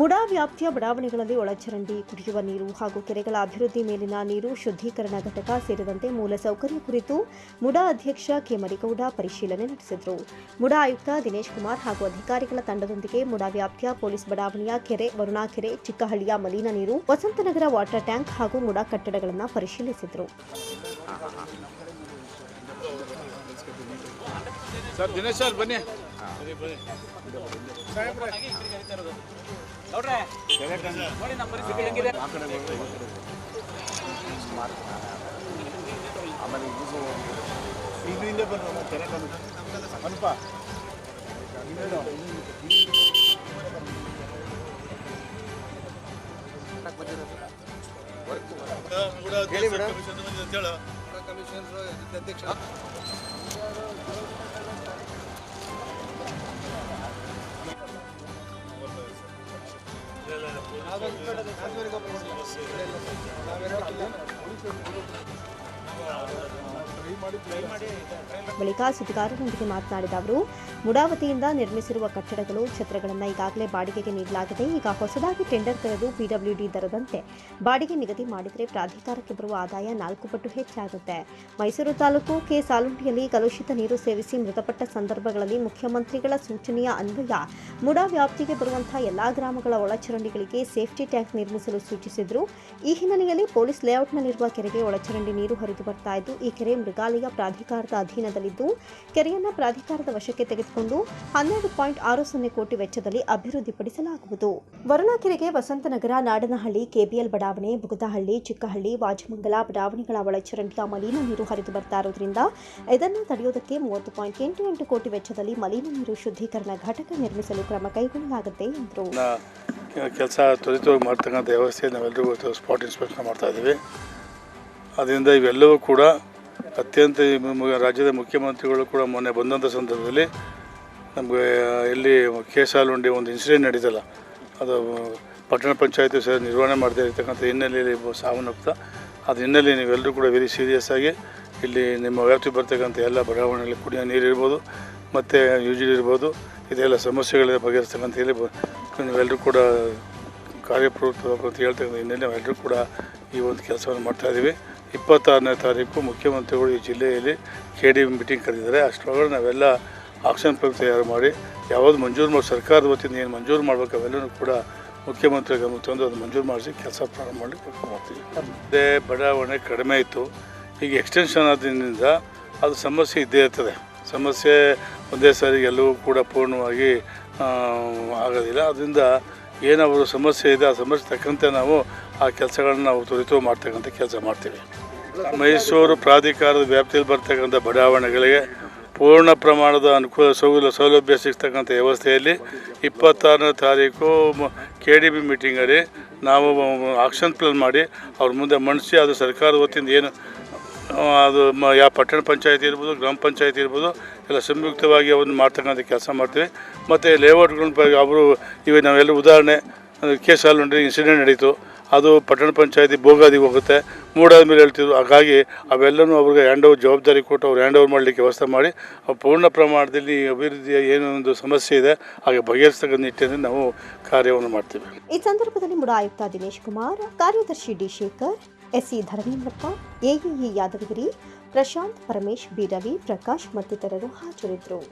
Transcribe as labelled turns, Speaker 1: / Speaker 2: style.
Speaker 1: ಮುಡಾ ವ್ಯಾಪ್ತಿಯ ಬಡಾವಣೆಗಳಲ್ಲಿ ಒಳಚರಂಡಿ ಕುಡಿಯುವ ನೀರು ಹಾಗೂ ಕೆರೆಗಳ ಅಭಿವೃದ್ಧಿ ಮೇಲಿನ ನೀರು ಶುದ್ಧೀಕರಣ ಘಟಕ ಸೇರಿದಂತೆ ಮೂಲಸೌಕರ್ಯ ಕುರಿತು ಮುಡಾ ಅಧ್ಯಕ್ಷ ಕೆ ಮರಿಗೌಡ ಪರಿಶೀಲನೆ ನಡೆಸಿದರು. ಮುಡಾ ಆಯುಕ್ತ ದಿನೇಶ್ ಕುಮಾರ್ ಹಾಗೂ ಅಧಿಕಾರಿಗಳ ತಂಡದೊಂದಿಗೆ ಮುಡಾ ವ್ಯಾಪ್ತಿಯ ಪೊಲೀಸ್ ಬಡಾವಣೆಯ ಕೆರೆ, ವರುಣಾಕೆರೆ, ಚಿಕ್ಕಹಳ್ಳಿಯ ಮಲಿನ ನೀರು, ವಸಂತನಗರ ವಾಟರ್ ಟ್ಯಾಂಕ್ ಹಾಗೂ ಮುಡಾ ಕಟ್ಟಡಗಳನ್ನು ಪರಿಶೀಲಿಸಿದರು.
Speaker 2: ಸರ್ ದಿನೇಶ್ ಸರ್ ಬನ್ನಿ. ಬರೋಣ ಅಲ್ಪ ಹೇಳಿ ಮೇಡಮ್.
Speaker 1: ಕಮಿಷನರ್ ಅಧ್ಯಕ್ಷ ನಾವೆಲ್ಲ ನಾವೆಲ್ಲ ಬಳಿಕ ಸುದ್ದಿಗಾರರೊಂದಿಗೆ ಮಾತನಾಡಿದ ಅವರು, ಮುಡಾವತಿಯಿಂದ ನಿರ್ಮಿಸಿರುವ ಕಟ್ಟಡಗಳು ಛತ್ರಗಳನ್ನು ಈಗಾಗಲೇ ಬಾಡಿಗೆಗೆ ನೀಡಲಾಗಿದೆ. ಈಗ ಹೊಸದಾಗಿ ಟೆಂಡರ್ ಕರೆದು ಪಿಡಬ್ಲ್ಯೂಡಿ ದರದಂತೆ ಬಾಡಿಗೆ ನಿಗದಿ ಮಾಡಿದರೆ ಪ್ರಾಧಿಕಾರಕ್ಕೆ ಬರುವ ಆದಾಯ ನಾಲ್ಕು ಪಟ್ಟು ಹೆಚ್ಚಾಗುತ್ತೆ. ಮೈಸೂರು ತಾಲೂಕು ಕೆ ಸಾಲುಂಡಿಯಲ್ಲಿ ಕಲುಷಿತ ನೀರು ಸೇವಿಸಿ ಮೃತಪಟ್ಟ ಸಂದರ್ಭಗಳಲ್ಲಿ ಮುಖ್ಯಮಂತ್ರಿಗಳ ಸೂಚನೆಯ ಅನ್ವಯ, ಮುಡಾ ವ್ಯಾಪ್ತಿಗೆ ಬರುವಂತಹ ಎಲ್ಲಾ ಗ್ರಾಮಗಳ ಒಳಚರಂಡಿಗಳಿಗೆ ಸೇಫ್ಟಿ ಟ್ಯಾಂಕ್ ನಿರ್ಮಿಸಲು ಸೂಚಿಸಿದ್ರು. ಈ ಹಿನ್ನೆಲೆಯಲ್ಲಿ ಪೊಲೀಸ್ ಲೇಔಟ್ನಲ್ಲಿರುವ ಕೆರೆಗೆ ಒಳಚರಂಡಿ ನೀರು ಹರಿದು ಬರ್ತಾ ಇದ್ದು, ಈ ಕೆರೆ ಮೃಗಾಲಯ ಪ್ರಾಧಿಕಾರದ ಅಧೀನದಲ್ಲಿದ್ದು, ಕೆರೆಯನ್ನು ಪ್ರಾಧಿಕಾರದ ವಶಕ್ಕೆ ತೆಗೆದುಕೊಂಡು ಹನ್ನೆರಡು ಪಾಯಿಂಟ್ ಆರು ಸೊನ್ನೆ ಕೋಟಿ ವೆಚ್ಚದಲ್ಲಿ ಅಭಿವೃದ್ಧಿಪಡಿಸಲಾಗುವುದು. ವರುಣಾಕೆರೆಗೆ ವಸಂತನಗರ, ನಾಡನಹಳ್ಳಿ, ಕೆಬಿಎಲ್ ಬಡಾವಣೆ, ಬುಗದಹಳ್ಳಿ, ಚಿಕ್ಕಹಳ್ಳಿ, ವಾಜಮಂಗಲ ಬಡಾವಣೆಗಳ ಒಳಚರಂಡಿಯ ಮಲಿನ ನೀರು ಹರಿದು ಬರ್ತಾ ಇರುವುದರಿಂದ ಇದನ್ನು ತಡೆಯುವುದಕ್ಕೆ ಮೂವತ್ತು ಪಾಯಿಂಟ್ ಎಂಟು ಎಂಟು ಕೋಟಿ ವೆಚ್ಚದಲ್ಲಿ ಮಲಿನ ನೀರು ಶುದ್ಧೀಕರಣ ಘಟಕ ನಿರ್ಮಿಸಲು ಕ್ರಮ ಕೈಗೊಳ್ಳಲಾಗುತ್ತೆ ಎಂದರು.
Speaker 3: ಕೆಲಸ ತ್ವರಿತವಾಗಿ ಮಾಡ್ತಕ್ಕಂಥ ವ್ಯವಸ್ಥೆ ನಾವೆಲ್ಲರೂ ಸ್ಪಾಟ್ ಇನ್ಸ್ಪೆಕ್ಷನ್ ಮಾಡ್ತಾ ಇದ್ದೀವಿ. ಅದರಿಂದ ಇವೆಲ್ಲವೂ ಕೂಡ ಅತ್ಯಂತ ರಾಜ್ಯದ ಮುಖ್ಯಮಂತ್ರಿಗಳು ಕೂಡ ಮೊನ್ನೆ ಬಂದಂಥ ಸಂದರ್ಭದಲ್ಲಿ ನಮಗೆ, ಇಲ್ಲಿ ಕೆ ಸಾಲುಂಡಿ ಒಂದು ಇನ್ಸಿಡೆಂಟ್ ನಡೀತಲ್ಲ, ಅದು ಪಟ್ಟಣ ಪಂಚಾಯತಿ ಸಹ ನಿರ್ವಹಣೆ ಮಾಡ್ತಾ ಇರ್ತಕ್ಕಂಥ ಹಿನ್ನೆಲೆಯಲ್ಲಿ ಸಾವನ್ನಪ್ತಾ. ಅದು ಹಿನ್ನೆಲೆ ನೀವೆಲ್ಲರೂ ಕೂಡ ವೆರಿ ಸೀರಿಯಸ್ ಆಗಿ ಇಲ್ಲಿ ನಿಮ್ಮ ವ್ಯಾಪ್ತಿ ಬರ್ತಕ್ಕಂಥ ಎಲ್ಲ ಬಡಾವಣೆಯಲ್ಲಿ ಕುಡಿಯೋ ನೀರು ಇರ್ಬೋದು, ಮತ್ತು ಯು ಜಿ ಇರ್ಬೋದು, ಇದೆಲ್ಲ ಸಮಸ್ಯೆಗಳ ಬಗೆಹರಿಸ್ತಕ್ಕಂಥ ಹೇಳಿ ನೀವೆಲ್ಲರೂ ಕೂಡ ಕಾರ್ಯಪ್ರವೃತ್ತವಾಗಬೇಕು ಅಂತ ಹೇಳ್ತಕ್ಕಂಥ ಹಿನ್ನೆಲೆ ನಾವೆಲ್ಲರೂ ಕೂಡ ಈ ಒಂದು ಕೆಲಸವನ್ನು ಮಾಡ್ತಾಯಿದ್ದೀವಿ ಇಪ್ಪತ್ತಾರನೇ ತಾರೀಕು ಮುಖ್ಯಮಂತ್ರಿಗಳು ಈ ಜಿಲ್ಲೆಯಲ್ಲಿ ಕೆ ಡಿ ಮೀಟಿಂಗ್ ಕರೆದಿದ್ದಾರೆ. ಅಷ್ಟರೊಳಗೆ ನಾವೆಲ್ಲ ಆಕ್ಷನ್ ಪ್ಲಾನ್ ತಯಾರು ಮಾಡಿ, ಯಾವುದು ಮಂಜೂರು ಮಾಡಿ, ಸರ್ಕಾರದ ವತಿಯಿಂದ ಏನು ಮಂಜೂರು ಮಾಡಬೇಕು ಅವೆಲ್ಲವೂ ಕೂಡ ಮುಖ್ಯಮಂತ್ರಿ ಗಮನ ತಂದು ಅದು ಮಂಜೂರು ಮಾಡಿಸಿ ಕೆಲಸ ಪ್ರಾರಂಭ ಮಾಡಲಿಕ್ಕೆ ಮಾಡ್ತೀವಿ. ಅದೇ ಬಡಾವಣೆ ಕಡಿಮೆ ಇತ್ತು. ಈಗ ಎಕ್ಸ್ಟೆನ್ಷನ್ ಆದ್ದರಿಂದ ಅದು ಸಮಸ್ಯೆ ಇದ್ದೇ ಇರ್ತದೆ. ಸಮಸ್ಯೆ ಒಂದೇ ಸಾರಿ ಎಲ್ಲವೂ ಕೂಡ ಪೂರ್ಣವಾಗಿ ಆಗೋದಿಲ್ಲ. ಅದರಿಂದ ಏನಾದರೂ ಸಮಸ್ಯೆ ಇದೆ, ಆ ಸಮಸ್ಯೆ ತಕ್ಕಂತೆ ನಾವು ಆ ಕೆಲಸಗಳನ್ನು ನಾವು ತುರಿತು ಮಾಡ್ತಕ್ಕಂಥ ಕೆಲಸ ಮಾಡ್ತೀವಿ. ಮೈಸೂರು ಪ್ರಾಧಿಕಾರದ ವ್ಯಾಪ್ತಿಯಲ್ಲಿ ಬರ್ತಕ್ಕಂಥ ಬಡಾವಣೆಗಳಿಗೆ ಪೂರ್ಣ ಪ್ರಮಾಣದ ಅನುಕೂಲ ಸೌಲ, ಸೌಲಭ್ಯ ಸಿಗ್ತಕ್ಕಂಥ ವ್ಯವಸ್ಥೆಯಲ್ಲಿ ಇಪ್ಪತ್ತಾರನೇ ತಾರೀಕು ಕೆ ಡಿ ಬಿ ಮೀಟಿಂಗಲ್ಲಿ ನಾವು ಆಕ್ಷನ್ ಪ್ಲಾನ್ ಮಾಡಿ ಅವ್ರ ಮುಂದೆ ಮಣಿಸಿ ಅದು ಸರ್ಕಾರದ ವತಿಯಿಂದ ಏನು ಅದು ಮ ಯಾವ ಪಟ್ಟಣ ಪಂಚಾಯತಿ ಇರ್ಬೋದು, ಗ್ರಾಮ ಪಂಚಾಯತಿ ಇರ್ಬೋದು, ಎಲ್ಲ ಸಂಯುಕ್ತವಾಗಿ ಅವನ್ನು ಮಾಡ್ತಕ್ಕಂಥ ಕೆಲಸ ಮಾಡ್ತೀವಿ. ಮತ್ತು ಲೇಔಟ್ಗಳನ್ನ ಬಗ್ಗೆ ಅವರು ಇವಾಗ ನಾವೆಲ್ಲ ಉದಾಹರಣೆ ಕೇಸ್ ಹಾಲುಂಡ್ರಿ ಇನ್ಸಿಡೆಂಟ್ ನಡೀತು. ಅದು ಪಟ್ಟಣ ಪಂಚಾಯತಿ ಭೋಗಾದಿಗೆ ಹೋಗುತ್ತೆ. ಮೂಡಾದ ಮೇಲೆ ಹೇಳ್ತಿದ್ರು, ಹಾಗಾಗಿ ಅವೆಲ್ಲನೂ ಅವ್ರಿಗೆ ಹ್ಯಾಂಡ್ ಓವರ್ ಜವಾಬ್ದಾರಿ ಕೊಟ್ಟು ಅವ್ರು ಹ್ಯಾಂಡ್ ಓವರ್ ಮಾಡಲಿಕ್ಕೆ ವ್ಯವಸ್ಥೆ ಮಾಡಿ ಪೂರ್ಣ ಪ್ರಮಾಣದಲ್ಲಿ ಅಭಿವೃದ್ಧಿಯ ಏನೋ ಒಂದು ಸಮಸ್ಯೆ ಇದೆ, ಹಾಗೆ ಬಗೆಹರಿಸ್ತಕ್ಕಂಥ ನಿಟ್ಟಿನಲ್ಲಿ ನಾವು ಕಾರ್ಯವನ್ನು ಮಾಡ್ತೀವಿ.
Speaker 1: ಈ ಸಂದರ್ಭದಲ್ಲಿ ಮೂಡ ಆಯುಕ್ತ ದಿನೇಶ್ ಕುಮಾರ್, ಕಾರ್ಯದರ್ಶಿ D Shekhar, SC Dharmendrappa, AEE Yadavagiri, Prashant Paramesh, B Ravi, Prakash ಮತ್ತಿತರರು ಹಾಜರಿದ್ದರು.